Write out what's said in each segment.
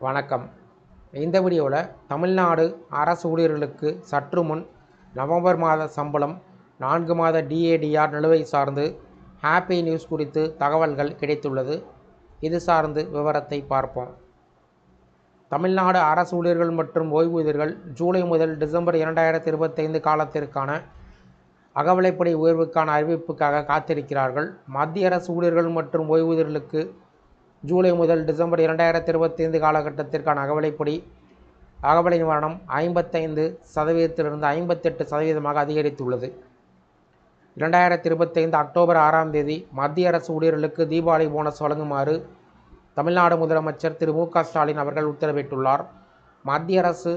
வணக்கம். இந்த வீடியோவில் தமிழ்நாடு அரசு ஊழியர்களுக்கு சற்று முன் நவம்பர் மாத சம்பளம் நான்கு மாத டிஏடிஆர் நிலுவை சார்ந்து ஹாப்பி நியூஸ் குறித்து தகவல்கள் கிடைத்துள்ளது. இது சார்ந்து விவரத்தை பார்ப்போம். தமிழ்நாடு அரசு ஊழியர்கள் மற்றும் ஓய்வூதியர்கள் ஜூலை முதல் டிசம்பர் இரண்டாயிரத்தி இருபத்தைந்து காலத்திற்கான அகவலைப்படி உயர்வுக்கான அறிவிப்புக்காக காத்திருக்கிறார்கள். மத்திய அரசு ஊழியர்கள் மற்றும் ஓய்வூதியர்களுக்கு ஜூலை முதல் டிசம்பர் இரண்டாயிரத்தி இருபத்தைந்து காலகட்டத்திற்கான அகவலைப்படி அகவலை நிவாரணம் ஐம்பத்தைந்து சதவீதத்திலிருந்து ஐம்பத்தெட்டு சதவீதமாக அதிகரித்துள்ளது. இரண்டாயிரத்தி இருபத்தைந்து அக்டோபர் ஆறாம் தேதி மத்திய அரசு ஊழியர்களுக்கு தீபாவளி போனஸ் வழங்குமாறு தமிழ்நாடு முதலமைச்சர் திரு மு ஸ்டாலின் அவர்கள் உத்தரவிட்டுள்ளார். மத்திய அரசு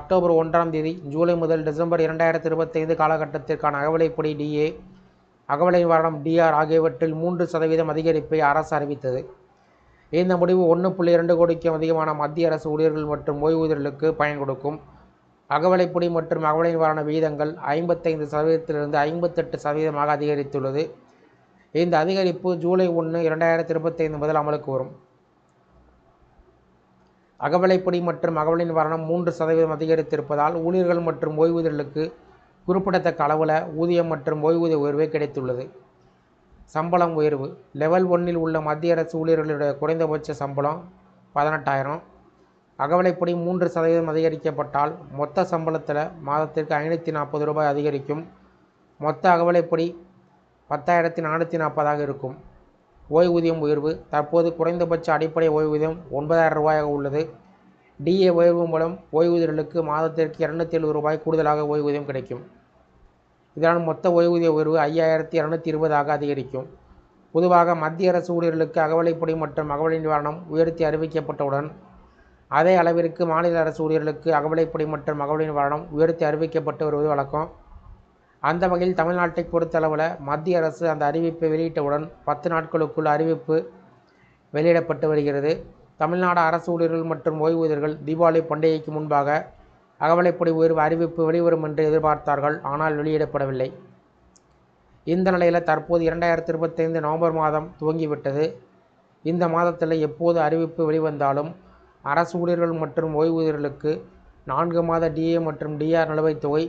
அக்டோபர் ஒன்றாம் தேதி ஜூலை முதல் டிசம்பர் இரண்டாயிரத்தி இருபத்தைந்து காலகட்டத்திற்கான அகவலைப்படி டிஏ அகவலை நிவாரணம் டிஆர் ஆகியவற்றில் மூன்று சதவீதம் அதிகரிப்பை அரசு அறிவித்தது. இந்த முடிவு ஒன்று புள்ளி இரண்டு கோடிக்கும் அதிகமான மத்திய அரசு ஊழியர்கள் மற்றும் ஓய்வூதியர்களுக்கு பயன் கொடுக்கும். அகவலைப்புடி மற்றும் அகவலை நிவாரண விகிதங்கள் ஐம்பத்தைந்து சதவீதத்திலிருந்து ஐம்பத்தெட்டு சதவீதமாக அதிகரித்துள்ளது. இந்த அதிகரிப்பு ஜூலை ஒன்று இரண்டாயிரத்தி இருபத்தைந்து முதல் அமலுக்கு வரும். அகவலைப்படி மற்றும் அகவலின் நிவாரணம் மூன்று சதவீதம் அதிகரித்திருப்பதால் ஊழியர்கள் மற்றும் ஓய்வூதியர்களுக்கு குறிப்பிடத்தக்க அளவில் ஊதியம் மற்றும் ஓய்வூதிய உயர்வு கிடைத்துள்ளது. சம்பளம் உயர்வு. லெவல் ஒன்னில் உள்ள மத்திய அரசு ஊழியர்களுடைய குறைந்தபட்ச சம்பளம் பதினெட்டாயிரம். அகவலைப்படி மூன்று சதவீதம் அதிகரிக்கப்பட்டால் மொத்த சம்பளத்தில் மாதத்திற்கு ஐநூற்றி நாற்பது ரூபாய் அதிகரிக்கும். மொத்த அகவலைப்படி பத்தாயிரத்தி நானூற்றி நாற்பதாக இருக்கும். ஓய்வூதியம் உயர்வு. தற்போது குறைந்தபட்ச அடிப்படை ஓய்வூதியம் ஒன்பதாயிரம் ரூபாயாக உள்ளது. டிஏ உயர்வு மூலம் ஓய்வூதியர்களுக்கு மாதத்திற்கு இரநூத்தி எழுபது ரூபாய் கூடுதலாக ஓய்வூதியம் கிடைக்கும். இதனால் மொத்த ஓய்வூதிய உயர்வு ஐயாயிரத்தி இரநூத்தி இருபதாக அதிகரிக்கும். பொதுவாக மத்திய அரசு ஊழியர்களுக்கு அகவிலைப்படி மற்றும் அகவலை நிவாரணம் உயர்த்தி அறிவிக்கப்பட்டவுடன் அதே அளவிற்கு மாநில அரசு ஊழியர்களுக்கு அகவலைப்படி மற்றும் அகவலை நிவாரணம் உயர்த்தி அறிவிக்கப்பட்டு வருவது வழக்கம். அந்த வகையில் தமிழ்நாட்டை பொறுத்தளவில் மத்திய அரசு அந்த அறிவிப்பை வெளியிட்டவுடன் பத்து நாட்களுக்குள் அறிவிப்பு வெளியிடப்பட்டு வருகிறது. தமிழ்நாடு அரசு ஊழியர்கள் மற்றும் ஓய்வூதியர்கள் தீபாவளி பண்டிகைக்கு முன்பாக அகவிலைப்படி உயர்வு அறிவிப்பு வெளிவரும் என்று எதிர்பார்த்தார்கள் ஆனால் வெளியிடப்படவில்லை. இந்த நிலையில் தற்போது இரண்டாயிரத்தி இருபத்தைந்து நவம்பர் மாதம் துவங்கிவிட்டது. இந்த மாதத்தில் எப்போது அறிவிப்பு வெளிவந்தாலும் அரசு ஊழியர்கள் மற்றும் ஓய்வூதியர்களுக்கு நான்கு மாத டிஏ மற்றும் டிஆர் நிலுவைத் தொகை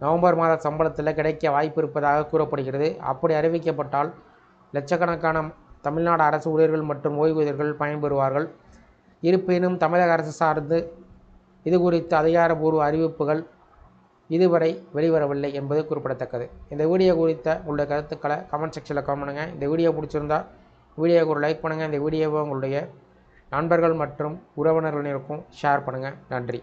நவம்பர் மாத சம்பளத்தில் கிடைக்க வாய்ப்பு இருப்பதாக கூறப்படுகிறது. அப்படி அறிவிக்கப்பட்டால் லட்சக்கணக்கான தமிழ்நாடு அரசு ஊழியர்கள் மற்றும் ஓய்வூதியர்கள் பயன்பெறுவார்கள். இருப்பினும் தமிழக அரசு சார்ந்து இது குறித்த அதிகாரப்பூர்வ அறிவிப்புகள் இதுவரை வெளிவரவில்லை என்பது குறிப்பிடத்தக்கது. இந்த வீடியோ குறித்த உங்களுடைய கருத்துக்களை கமெண்ட் செக்ஷனில் கமெண்ட் பண்ணுங்கள் இந்த வீடியோ பிடிச்சிருந்தா வீடியோவுக்கு ஒரு லைக் பண்ணுங்கள் இந்த வீடியோவை உங்களுடைய நண்பர்கள் மற்றும் உறவினர்களுக்கும் ஷேர் பண்ணுங்கள் நன்றி.